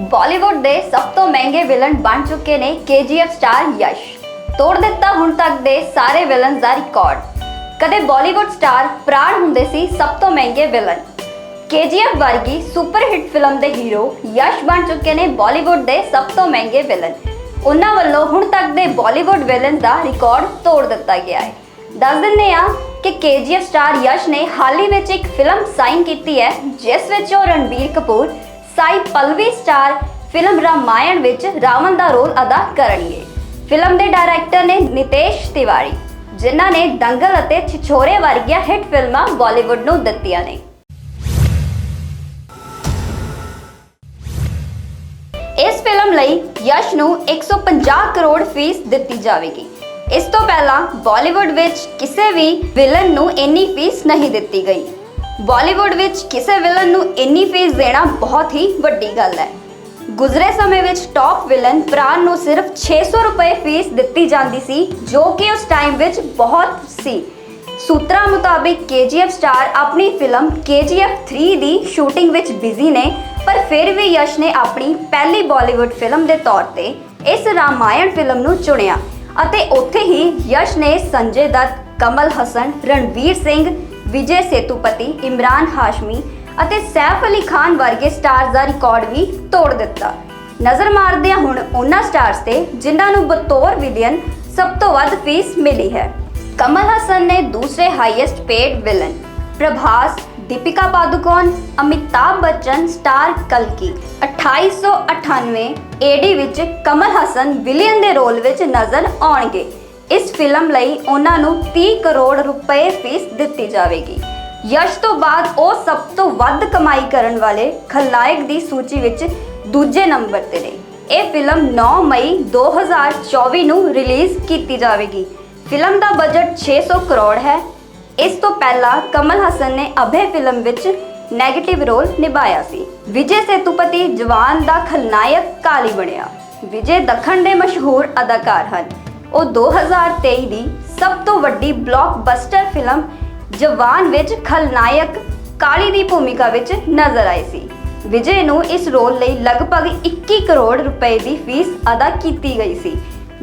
ਬਾਲੀਵੁੱਡ ਦੇ ਸਭ ਤੋਂ ਮਹਿੰਗੇ ਵਿਲਨ ਬਣ ਚੁੱਕੇ ਨੇ KGF ਸਟਾਰ ਯਸ਼। ਤੋੜ ਦਿੱਤਾ ਹੁਣ ਤੱਕ ਦੇ ਸਾਰੇ ਵਿਲਨਸ ਦਾ ਰਿਕਾਰਡ। ਕਦੇ ਬਾਲੀਵੁੱਡ ਸਟਾਰ ਪ੍ਰਾਣ ਹੁੰਦੇ ਸੀ ਸਭ ਤੋਂ ਮਹਿੰਗੇ ਵਿਲਨ। KGF ਵਰਗੀ ਸੁਪਰ ਹਿੱਟ ਫਿਲਮ ਦੇ ਹੀਰੋ ਯਸ਼ ਬਣ ਚੁੱਕੇ ਨੇ ਬਾਲੀਵੁੱਡ ਦੇ ਸਭ ਤੋਂ ਮਹਿੰਗੇ ਵਿਲਨ। ਉਹਨਾਂ ਵੱਲੋਂ ਹੁਣ ਤੱਕ ਦੇ ਬਾਲੀਵੁੱਡ ਵਿਲਨ ਦਾ ਰਿਕਾਰਡ ਤੋੜ ਦਿੱਤਾ ਗਿਆ ਹੈ। ਦੱਸ ਦਿੰਦੇ ਆ ਕਿ KGF ਸਟਾਰ ਯਸ਼ ਨੇ ਹਾਲ ਹੀ ਵਿੱਚ ਇੱਕ ਫਿਲਮ ਸਾਈਨ ਕੀਤੀ ਹੈ, ਜਿਸ ਵਿੱਚ ਉਹ ਰਣਬੀਰ ਕਪੂਰ ਸਾਈ ਪਲਵੀ ਸਟਾਰ ਫਿਲਮ ਰਾਮਾਇਣ ਵਿੱਚ ਰਾਵਣ ਦਾ ਰੋਲ ਅਦਾ ਕਰਨਗੇ। ਫਿਲਮ ਦੇ ਡਾਇਰੈਕਟਰ ਨੇ ਨਿਤੇਸ਼ ਤਿਵਾਰੀ ਜਿਨ੍ਹਾਂ ਨੇ ਦੰਗਲ ਅਤੇ ਛਿਛੋਰੇ ਵਰਗੀਆਂ ਹਿੱਟ ਫਿਲਮਾਂ ਬਾਲੀਵੁੱਡ ਨੂੰ ਦਿੱਤੀਆਂ ਨੇ। ਇਸ ਫਿਲਮ ਲਈ ਯਸ਼ ਨੂੰ 150 ਕਰੋੜ ਫੀਸ ਦਿੱਤੀ ਜਾਵੇਗੀ। ਇਸ ਤੋਂ ਪਹਿਲਾਂ ਬਾਲੀਵੁੱਡ ਵਿੱਚ ਕਿਸੇ ਵੀ ਵਿਲਨ ਨੂੰ ਇੰਨੀ ਫੀਸ ਨਹੀਂ ਦਿੱਤੀ ਗਈ। ਬਾਲੀਵੁੱਡ ਵਿੱਚ ਕਿਸੇ ਵਿਲਨ ਨੂੰ ਇੰਨੀ ਫੀਸ ਦੇਣਾ ਬਹੁਤ ਹੀ ਵੱਡੀ ਗੱਲ ਹੈ। ਗੁਜ਼ਰੇ ਸਮੇਂ ਵਿੱਚ ਟੌਪ ਵਿਲਨ ਪ੍ਰਾਨ ਨੂੰ ਸਿਰਫ 600 ਰੁਪਏ ਫੀਸ ਦਿੱਤੀ ਜਾਂਦੀ ਸੀ, ਜੋ ਕਿ ਉਸ ਟਾਈਮ ਵਿੱਚ ਬਹੁਤ ਸੀ। ਸੂਤਰਾਂ ਮੁਤਾਬਿਕ KGF ਸਟਾਰ ਆਪਣੀ ਫਿਲਮ KGF 3 ਦੀ ਸ਼ੂਟਿੰਗ ਵਿੱਚ ਬਿਜ਼ੀ ਨੇ, ਪਰ ਫਿਰ ਵੀ ਯਸ਼ ਨੇ ਆਪਣੀ ਪਹਿਲੀ ਬਾਲੀਵੁੱਡ ਫਿਲਮ ਦੇ ਤੌਰ ਤੇ ਇਸ ਰਾਮਾਇਣ ਫਿਲਮ ਨੂੰ ਚੁਣਿਆ ਅਤੇ ਉੱਥੇ ਹੀ ਯਸ਼ ਨੇ ਸੰਜੇ ਦੱਤ, ਕਮਲ ਹਸਨ, ਰਣਵੀਰ ਸਿੰਘ ਵਿਜੇ ਸੇਤੂਪਤੀ, ਇਮਰਾਨ ਹਾਸ਼ਮੀ ਅਤੇ ਸੈਫ ਅਲੀ ਖਾਨ ਵਰਗੇ ਸਟਾਰਸ ਦਾ ਰਿਕਾਰਡ ਵੀ ਤੋੜ ਦਿੱਤਾ। ਨਜ਼ਰ ਮਾਰਦੇ ਹਾਂ ਹੁਣ ਉਹਨਾਂ ਸਟਾਰਸ ਤੇ, ਜਿਨ੍ਹਾਂ ਨੂੰ ਬਤੌਰ ਵਿਲੀਅਨ ਸਭ ਤੋਂ ਵੱਧ ਫੀਸ ਮਿਲੀ ਹੈ। ਕਮਲ ਹਸਨ ਨੇ ਦੂਸਰੇ highest paid villain Prabhas, Deepika Padukone, Amitabh Bachchan, star ਕਲਕੀ। 2898 AD ਵਿੱਚ ਕਮਲ ਹਸਨ ਵਿਲੀਅਨ ਦੇ ਰੋਲ ਵਿੱਚ ਨਜ਼ਰ ਆਉਣਗੇ। ਇਸ ਫਿਲਮ ਲਈ ਉਹਨਾਂ ਨੂੰ 30 ਕਰੋੜ ਰੁਪਏ ਫੀਸ ਦਿੱਤੀ ਜਾਵੇਗੀ। ਯਸ਼ ਤੋਂ ਬਾਅਦ ਉਹ ਸਭ ਤੋਂ ਵੱਧ ਕਮਾਈ ਕਰਨ ਵਾਲੇ ਖਲਨਾਇਕ ਦੀ ਸੂਚੀ ਵਿੱਚ ਦੂਜੇ ਨੰਬਰ ਤੇ ਨੇ। ਇਹ ਫਿਲਮ 9 ਮਈ 2024 ਨੂੰ ਰਿਲੀਜ਼ ਕੀਤੀ ਜਾਵੇਗੀ। ਫਿਲਮ ਦਾ ਬਜਟ 600 ਕਰੋੜ ਹੈ। ਇਸ ਤੋਂ ਪਹਿਲਾਂ ਕਮਲ ਹਸਨ ਨੇ ਅਭੇ ਫਿਲਮ ਵਿੱਚ ਨੈਗੇਟਿਵ ਰੋਲ ਨਿਭਾਇਆ ਸੀ। ਵਿਜੇ ਸੇਤੂਪਤੀ ਜਵਾਨ ਦਾ ਖਲਨਾਇਕ ਕਾਲੀ ਬਣਿਆ। ਵਿਜੇ ਦੱਖਣ ਦੇ ਮਸ਼ਹੂਰ ਅਦਾਕਾਰ ਹਨ। ਉਹ 2023 ਦੀ ਸਭ ਤੋਂ ਵੱਡੀ ਬਲੌਕਬਸਟਰ ਫਿਲਮ ਜਵਾਨ ਵਿੱਚ ਖਲਨਾਇਕ ਕਾਲੀ ਦੀ ਭੂਮਿਕਾ ਵਿੱਚ ਨਜ਼ਰ ਆਈ ਸੀ। ਵਿਜੇ ਨੂੰ ਇਸ ਰੋਲ ਲਈ ਲਗਭਗ 21 ਕਰੋੜ ਰੁਪਏ ਦੀ ਫੀਸ ਅਦਾ ਕੀਤੀ ਗਈ ਸੀ।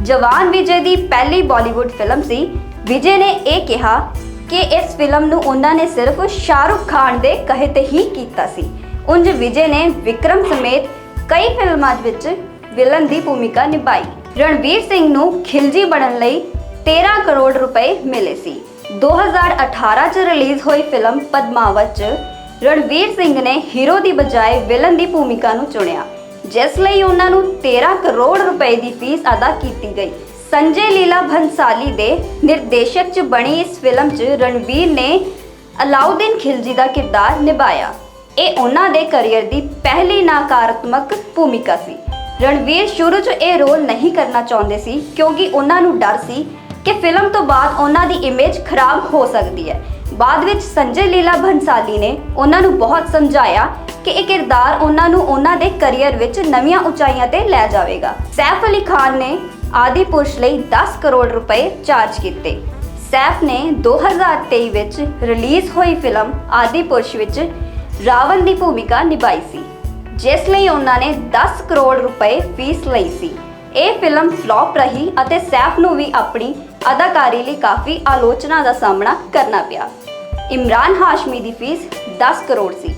ਜਵਾਨ ਵਿਜੇ ਦੀ ਪਹਿਲੀ ਬਾਲੀਵੁੱਡ ਫਿਲਮ ਸੀ। ਵਿਜੇ ਨੇ ਇਹ ਕਿਹਾ ਕਿ ਇਸ ਫਿਲਮ ਨੂੰ ਉਹਨਾਂ ਨੇ ਸਿਰਫ ਸ਼ਾਹਰੁਖ ਖਾਨ ਦੇ ਕਹੇ ਤੇ ਹੀ ਕੀਤਾ ਸੀ। ਉਂਝ ਵਿਜੇ ਨੇ ਵਿਕਰਮ ਸਮੇਤ ਕਈ ਫਿਲਮਾਂ ਵਿੱਚ ਵਿਲਨ ਦੀ ਭੂਮਿਕਾ ਨਿਭਾਈ। ਰਣਵੀਰ ਸਿੰਘ ਨੂੰ ਖਿਲਜੀ ਬਣਨ ਲਈ 13 ਕਰੋੜ ਰੁਪਏ ਮਿਲੇ ਸੀ। 2018 ਚ ਰਿਲੀਜ਼ ਹੋਈ ਫਿਲਮ ਪਦਮਾਵਤ ਚ ਰਣਵੀਰ ਸਿੰਘ ਨੇ ਹੀਰੋ ਦੀ ਬਜਾਏ ਵਿਲਨ ਦੀ ਭੂਮਿਕਾ ਨੂੰ ਚੁਣਿਆ, ਜਿਸ ਲਈ ਉਹਨਾਂ ਨੂੰ 13 ਕਰੋੜ ਰੁਪਏ ਦੀ ਫੀਸ ਅਦਾ ਕੀਤੀ ਗਈ। ਸੰਜੇ ਲੀਲਾ ਭੰਸਾਲੀ ਦੇ ਨਿਰਦੇਸ਼ਕ ਚ ਬਣੀ ਇਸ ਫਿਲਮ ਚ ਰਣਵੀਰ ਨੇ ਅਲਾਉਦੀਨ ਖਿਲਜੀ ਦਾ ਕਿਰਦਾਰ ਨਿਭਾਇਆ। ਇਹ ਉਹਨਾਂ ਦੇ ਕੈਰੀਅਰ ਦੀ ਪਹਿਲੀ ਨਕਾਰਾਤਮਕ ਭੂਮਿਕਾ ਸੀ। ਰਣਵੀਰ ਸ਼ੁਰੂ 'ਚ ਇਹ ਰੋਲ ਨਹੀਂ ਕਰਨਾ ਚਾਹੁੰਦੇ ਸੀ, ਕਿਉਂਕਿ ਉਹਨਾਂ ਨੂੰ ਡਰ ਸੀ ਕਿ ਫਿਲਮ ਤੋਂ ਬਾਅਦ ਉਹਨਾਂ ਦੀ ਇਮੇਜ ਖਰਾਬ ਹੋ ਸਕਦੀ ਹੈ। ਬਾਅਦ ਵਿੱਚ ਸੰਜੇ ਲੀਲਾ ਭੰਸਾਲੀ ਨੇ ਉਹਨਾਂ ਨੂੰ ਬਹੁਤ ਸਮਝਾਇਆ ਕਿ ਇਹ ਕਿਰਦਾਰ ਉਹਨਾਂ ਨੂੰ ਉਹਨਾਂ ਦੇ ਕੈਰੀਅਰ ਵਿੱਚ ਨਵੀਆਂ ਉਚਾਈਆਂ ਤੇ ਲੈ ਜਾਵੇਗਾ। ਸੈਫ ਅਲੀ ਖਾਨ ਨੇ ਆਦਿ ਪੁਰਸ਼ ਲਈ 10 ਕਰੋੜ ਰੁਪਏ ਚਾਰਜ ਕੀਤੇ। ਸੈਫ ਨੇ 2023 ਵਿੱਚ ਰਿਲੀਜ਼ ਹੋਈ ਫਿਲਮ ਆਦਿ ਪੁਰਸ਼ ਵਿੱਚ ਰਾਵਣ ਦੀ ਭੂਮਿਕਾ ਨਿਭਾਈ ਸੀ। ਜਿਸ ਲਈ ਉਹਨਾਂ ਨੇ 10 ਕਰੋੜ ਰੁਪਏ ਫੀਸ ਲਈ ਸੀ। ਇਹ ਫਿਲਮ ਫਲॉप ਰਹੀ ਅਤੇ ਸੈਫ ਨੂੰ ਵੀ ਆਪਣੀ ਅਦਾਕਾਰੀ ਲਈ ਕਾਫੀ ਆਲੋਚਨਾ ਦਾ ਸਾਹਮਣਾ ਕਰਨਾ ਪਿਆ। ਇਮਰਾਨ ਹਾਸ਼ਮੀ ਦੀ ਫੀਸ 10 ਕਰੋੜ ਸੀ।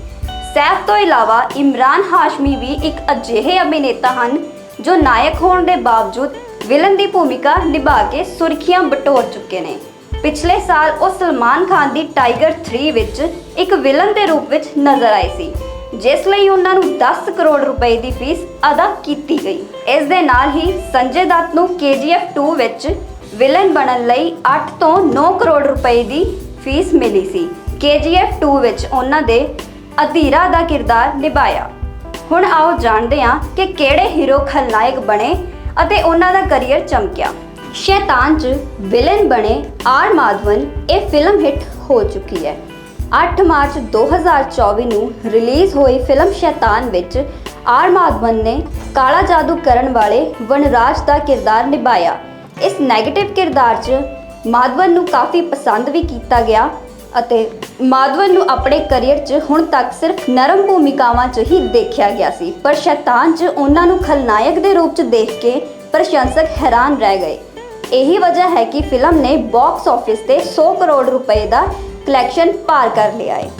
ਸੈਫ ਤੋਂ ਇਲਾਵਾ ਇਮਰਾਨ ਹਾਸ਼ਮੀ ਵੀ ਇੱਕ ਅਜਿਹੇ ਅਭਿਨੇਤਾ ਹਨ ਜੋ ਨਾਇਕ ਹੋਣ ਦੇ ਬਾਵਜੂਦ ਵਿਲਨ ਦੀ ਭੂਮਿਕਾ ਨਿਭਾ ਕੇ ਸੁਰਖੀਆਂ ਬਟੋਰ ਚੁੱਕੇ ਨੇ। ਪਿਛਲੇ ਸਾਲ ਉਹ ਸਲਮਾਨ ਖਾਨ ਦੀ ਟਾਈਗਰ 3 ਵਿੱਚ ਇੱਕ ਵਿਲਨ ਦੇ ਰੂਪ ਵਿੱਚ ਨਜ਼ਰ ਆਏ ਸੀ। ਜਿਸ ਲਈ ਉਹਨਾਂ ਨੂੰ 10 ਕਰੋੜ ਰੁਪਏ ਦੀ ਫੀਸ ਅਦਾ ਕੀਤੀ ਗਈ। ਇਸ ਦੇ ਨਾਲ ਹੀ ਸੰਜੇ ਦੱਤ ਨੂੰ KGF 2 ਵਿੱਚ ਵਿਲਨ ਬਣਨ ਲਈ 8 ਤੋਂ 9 ਕਰੋੜ ਰੁਪਏ ਦੀ ਫੀਸ ਮਿਲੀ ਸੀ। KGF 2 ਵਿੱਚ ਉਹਨਾਂ ਦੇ ਅਧੀਰਾ ਦਾ ਕਿਰਦਾਰ ਨਿਭਾਇਆ। ਹੁਣ ਆਓ ਜਾਣਦੇ ਹਾਂ ਕਿ ਕਿਹੜੇ ਹੀਰੋ ਖਲਨਾਇਕ ਬਣੇ ਅਤੇ ਉਹਨਾਂ ਦਾ ਕੈਰੀਅਰ ਚਮਕਿਆ। ਸ਼ੈਤਾਨ 'ਚ ਵਿਲਨ ਬਣੇ ਆਰ ਮਾਧਵਨ, ਇਹ ਫਿਲਮ ਹਿੱਟ ਹੋ ਚੁੱਕੀ ਹੈ। 8 ਮਾਰਚ 2024 ਨੂੰ ਰਿਲੀਜ਼ ਹੋਈ ਫਿਲਮ ਸ਼ੈਤਾਨ ਵਿੱਚ ਆਰ ਮਾਧਵਨ ਨੇ ਕਾਲਾ ਜਾਦੂ ਕਰਨ ਵਾਲੇ ਵਨਰਾਜ ਦਾ ਕਿਰਦਾਰ ਨਿਭਾਇਆ। ਇਸ 네ਗੇਟਿਵ ਕਿਰਦਾਰ 'ਚ ਮਾਧਵਨ ਨੂੰ ਕਾਫੀ ਪਸੰਦ ਵੀ ਕੀਤਾ ਗਿਆ ਅਤੇ ਮਾਧਵਨ ਨੂੰ ਆਪਣੇ ਕੈਰੀਅਰ 'ਚ ਹੁਣ ਤੱਕ ਸਿਰਫ ਨਰਮ ਭੂਮਿਕਾਵਾਂ 'ਚ ਹੀ ਦੇਖਿਆ ਗਿਆ ਸੀ। ਪਰ ਸ਼ੈਤਾਨ 'ਚ ਉਹਨਾਂ ਨੂੰ ਖਲਨਾਇਕ ਦੇ ਰੂਪ 'ਚ ਦੇਖ ਕੇ ਪ੍ਰਸ਼ੰਸਕ ਹੈਰਾਨ ਰਹਿ ਗਏ। ਇਹੀ ਵਜ੍ਹਾ ਹੈ ਕਿ ਫਿਲਮ ਨੇ ਬਾਕਸ ਆਫਿਸ ਤੇ 100 ਕਰੋੜ ਰੁਪਏ ਦਾ ਕਲੈਕਸ਼ਨ ਪਾਰ ਕਰ ਲਿਆ ਹੈ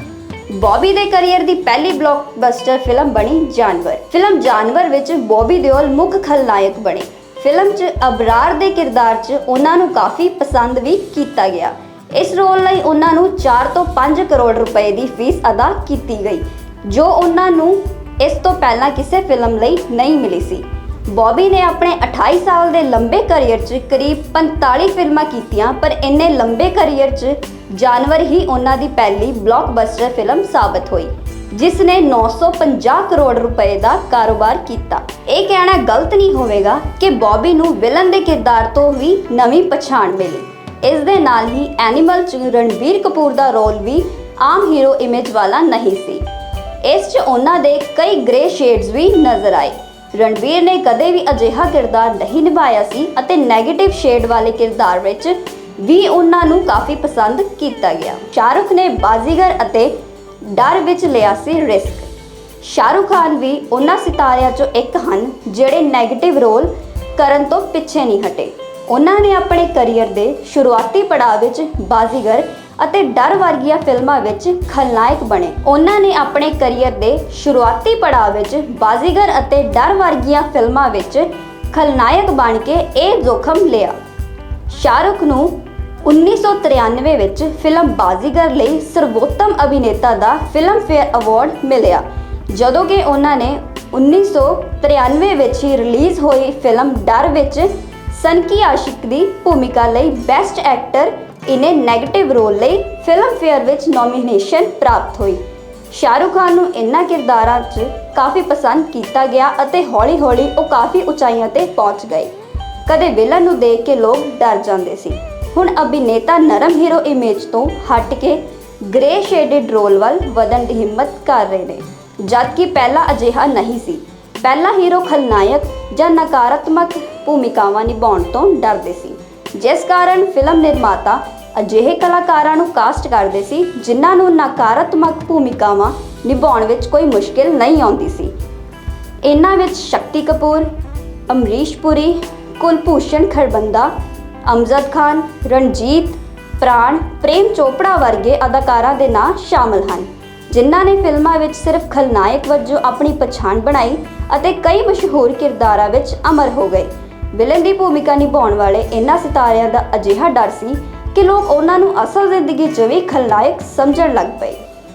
ਬੌਬੀ ਦੇ ਕੈਰੀਅਰ ਦੀ ਪਹਿਲੀ ਬਲੌਕਬਸਟਰ ਫਿਲਮ ਬਣੀ ਜਾਨਵਰ। ਫਿਲਮ ਜਾਨਵਰ ਵਿੱਚ ਬੌਬੀ ਦਿਓਲ ਮੁੱਖ ਖਲਨਾਇਕ ਬਣੇ। ਫਿਲਮ 'ਚ ਅਬਰਾਰ ਦੇ ਕਿਰਦਾਰ 'ਚ ਉਹਨਾਂ ਨੂੰ ਕਾਫੀ ਪਸੰਦ ਵੀ ਕੀਤਾ ਗਿਆ। ਇਸ ਰੋਲ ਲਈ ਉਹਨਾਂ ਨੂੰ 4 ਤੋਂ 5 ਕਰੋੜ ਰੁਪਏ ਦੀ ਫੀਸ ਅਦਾ ਕੀਤੀ ਗਈ, ਜੋ ਉਹਨਾਂ ਨੂੰ ਇਸ ਤੋਂ ਪਹਿਲਾਂ ਕਿਸੇ ਫਿਲਮ ਲਈ ਨਹੀਂ ਮਿਲੀ ਸੀ। ਬੌਬੀ ਨੇ ਆਪਣੇ 28 ਸਾਲ ਦੇ ਲੰਬੇ ਕੈਰੀਅਰ 'ਚ ਕਰੀਬ 45 ਫਿਲਮਾਂ ਕੀਤੀਆਂ, ਪਰ ਇੰਨੇ ਲੰਬੇ ਕੈਰੀਅਰ 'ਚ ਜਾਨਵਰ ਹੀ ਉਹਨਾਂ ਦੀ ਪਹਿਲੀ ਬਲੌਕਬਸਟਰ ਫਿਲਮ ਸਾਬਤ ਹੋਈ ਜਿਸ ਨੇ 950 ਕਰੋੜ ਰੁਪਏ ਦਾ ਕਾਰੋਬਾਰ ਕੀਤਾ। ਇਹ ਕਹਿਣਾ ਗਲਤ ਨਹੀਂ ਹੋਵੇਗਾ ਕਿ ਬੌਬੀ ਨੂੰ ਵਿਲਨ ਦੇ ਕਿਰਦਾਰ ਤੋਂ ਵੀ ਨਵੀਂ ਪਛਾਣ ਮਿਲੀ। ਇਸ ਦੇ ਨਾਲ ਹੀ ਐਨੀਮਲ 'ਚ ਰਣਬੀਰ ਕਪੂਰ ਦਾ ਰੋਲ ਵੀ ਆਮ ਹੀਰੋ ਇਮੇਜ ਵਾਲਾ ਨਹੀਂ ਸੀ। ਇਸ 'ਚ ਉਹਨਾਂ ਦੇ ਕਈ ਗ੍ਰੇ ਸ਼ੇਡਸ ਵੀ ਨਜ਼ਰ ਆਏ। ਰਣਬੀਰ ਨੇ ਕਦੇ ਵੀ ਅਜਿਹਾ ਕਿਰਦਾਰ ਨਹੀਂ ਨਿਭਾਇਆ ਸੀ ਅਤੇ 네ਗੇਟਿਵ ਸ਼ੇਡ ਵਾਲੇ ਕਿਰਦਾਰ ਵਿੱਚ ਵੀ ਉਹਨਾਂ ਨੂੰ ਕਾਫੀ ਪਸੰਦ ਕੀਤਾ ਗਿਆ। ਸ਼ਾਹਰੁਖ ਨੇ ਬਾਜ਼ੀਗਰ ਅਤੇ ਡਰ ਵਿੱਚ ਲਿਆ ਸੀ ਰਿਸਕ। ਸ਼ਾਹਰੁਖ ਖਾਨ ਵੀ ਉਹਨਾਂ ਸਿਤਾਰਿਆਂ 'ਚੋਂ ਇੱਕ ਹਨ, ਜਿਹੜੇ 네ਗੇਟਿਵ ਰੋਲ ਕਰਨ ਤੋਂ ਪਿੱਛੇ ਨਹੀਂ ਹਟੇ। ਉਹਨਾਂ ਨੇ ਆਪਣੇ ਕੈਰੀਅਰ ਦੇ ਸ਼ੁਰੂਆਤੀ ਪੜਾਅ ਵਿੱਚ ਬਾਜ਼ੀਗਰ ਅਤੇ ਡਰ ਵਰਗੀਆਂ ਫਿਲਮਾਂ ਵਿੱਚ ਖਲਨਾਇਕ ਬਣੇ। ਉਹਨਾਂ ਨੇ ਆਪਣੇ ਕੈਰੀਅਰ ਦੇ ਸ਼ੁਰੂਆਤੀ ਪੜਾਅ ਵਿੱਚ ਬਾਜ਼ੀਗਰ ਅਤੇ ਡਰ ਵਰਗੀਆਂ ਫਿਲਮਾਂ ਵਿੱਚ ਖਲਨਾਇਕ ਬਣ ਕੇ ਇਹ ਜ਼ੋਖਮ ਲਿਆ। ਸ਼ਾਹਰੁਖ ਨੂੰ 1993 ਵਿੱਚ ਫਿਲਮ ਬਾਜ਼ੀਗਰ ਲਈ ਸਰਵੋਤਮ ਅਭਿਨੇਤਾ ਦਾ ਫਿਲਮਫੇਅਰ ਅਵਾਰਡ ਮਿਲਿਆ। ਜਦੋਂ ਕਿ ਉਹਨਾਂ ਨੇ 1993 ਵਿੱਚ ਹੀ ਰਿਲੀਜ਼ ਹੋਈ ਫਿਲਮ ਡਰ ਵਿੱਚ ਸਨਕੀ ਆਸ਼ਿਕ ਦੀ ਭੂਮਿਕਾ ਲਈ ਬੈਸਟ ਐਕਟਰ ਇਨੇ ਅ 네ਗੇਟਿਵ ਰੋਲ ਲਈ ਫਿਲਮਫੇਅਰ ਵਿੱਚ ਨੋਮੀਨੇਸ਼ਨ ਪ੍ਰਾਪਤ ਹੋਈ। ਸ਼ਾਹਰੁਖ ਖਾਨ ਨੂੰ ਇਨ੍ਹਾਂ ਕਿਰਦਾਰਾਂ 'ਚ ਕਾਫੀ ਪਸੰਦ ਕੀਤਾ ਗਿਆ ਅਤੇ ਹੌਲੀ-ਹੌਲੀ ਉਹ ਕਾਫੀ ਉਚਾਈਆਂ ਤੇ ਪਹੁੰਚ ਗਏ। ਕਦੇ ਵਿਲਨ ਨੂੰ ਦੇਖ ਕੇ ਲੋਕ ਡਰ ਜਾਂਦੇ ਸੀ। ਹੁਣ ਅਭਿਨੇਤਾ ਨਰਮ ਹੀਰੋ ਇਮੇਜ ਤੋਂ ਹਟ ਕੇ ਗ੍ਰੇ ਸ਼ੇਡਡ ਰੋਲ ਵੱਲ ਵਧਣ ਦੀ ਹਿੰਮਤ ਕਰ ਰਹੇ ਨੇ। ਜਦਕਿ ਪਹਿਲਾਂ ਅਜਿਹਾ ਨਹੀਂ ਸੀ। ਪਹਿਲਾ ਹੀਰੋ ਖਲਨਾਇਕ ਜਾਂ ਨਕਾਰਾਤਮਕ ਭੂਮਿਕਾਵਾਂ ਨਿਭਾਉਣ ਤੋਂ ਡਰਦੇ ਸੀ। ਜਿਸ ਕਾਰਨ ਫਿਲਮ ਨਿਰਮਾਤਾ ਅਜਿਹੇ ਕਲਾਕਾਰਾਂ ਨੂੰ ਕਾਸਟ ਕਰਦੇ ਸੀ, ਜਿਨ੍ਹਾਂ ਨੂੰ ਨਕਾਰਾਤਮਕ ਭੂਮਿਕਾਵਾਂ ਨਿਭਾਉਣ ਵਿੱਚ ਕੋਈ ਮੁਸ਼ਕਿਲ ਨਹੀਂ ਆਉਂਦੀ ਸੀ। ਇਹਨਾਂ ਵਿੱਚ ਸ਼ਕਤੀ ਕਪੂਰ, ਅਮਰੀਸ਼ ਪੁਰੀ, ਕੁਲਭੂਸ਼ਣ ਖਰਬੰਦਾ ਅਮਜਦ ਖਾਨ, ਰਣਜੀਤ, ਪ੍ਰਾਣ, ਪ੍ਰੇਮ ਚੋਪੜਾ ਵਰਗੇ ਅਦਾਕਾਰਾਂ ਦੇ ਨਾਂ ਸ਼ਾਮਲ ਹਨ, ਜਿਨ੍ਹਾਂ ਨੇ ਫਿਲਮਾਂ ਵਿੱਚ ਸਿਰਫ ਖਲਨਾਇਕ ਵਜੋਂ ਆਪਣੀ ਪਛਾਣ ਬਣਾਈ ਅਤੇ ਕਈ ਮਸ਼ਹੂਰ ਕਿਰਦਾਰਾਂ ਵਿੱਚ ਅਮਰ ਹੋ ਗਏ। ਵਿਲਨ ਦੀ ਭੂਮਿਕਾ ਨਿਭਾਉਣ ਵਾਲੇ ਇਹਨਾਂ ਸਿਤਾਰਿਆਂ ਦਾ ਅਜਿਹਾ ਡਰ ਸੀ ਕਿ ਲੋਕ ਉਹਨਾਂ ਨੂੰ ਅਸਲ ਜ਼ਿੰਦਗੀ 'ਚ ਵੀ ਖਲਨਾਇਕ ਸਮਝਣ ਲੱਗ ਪਏ।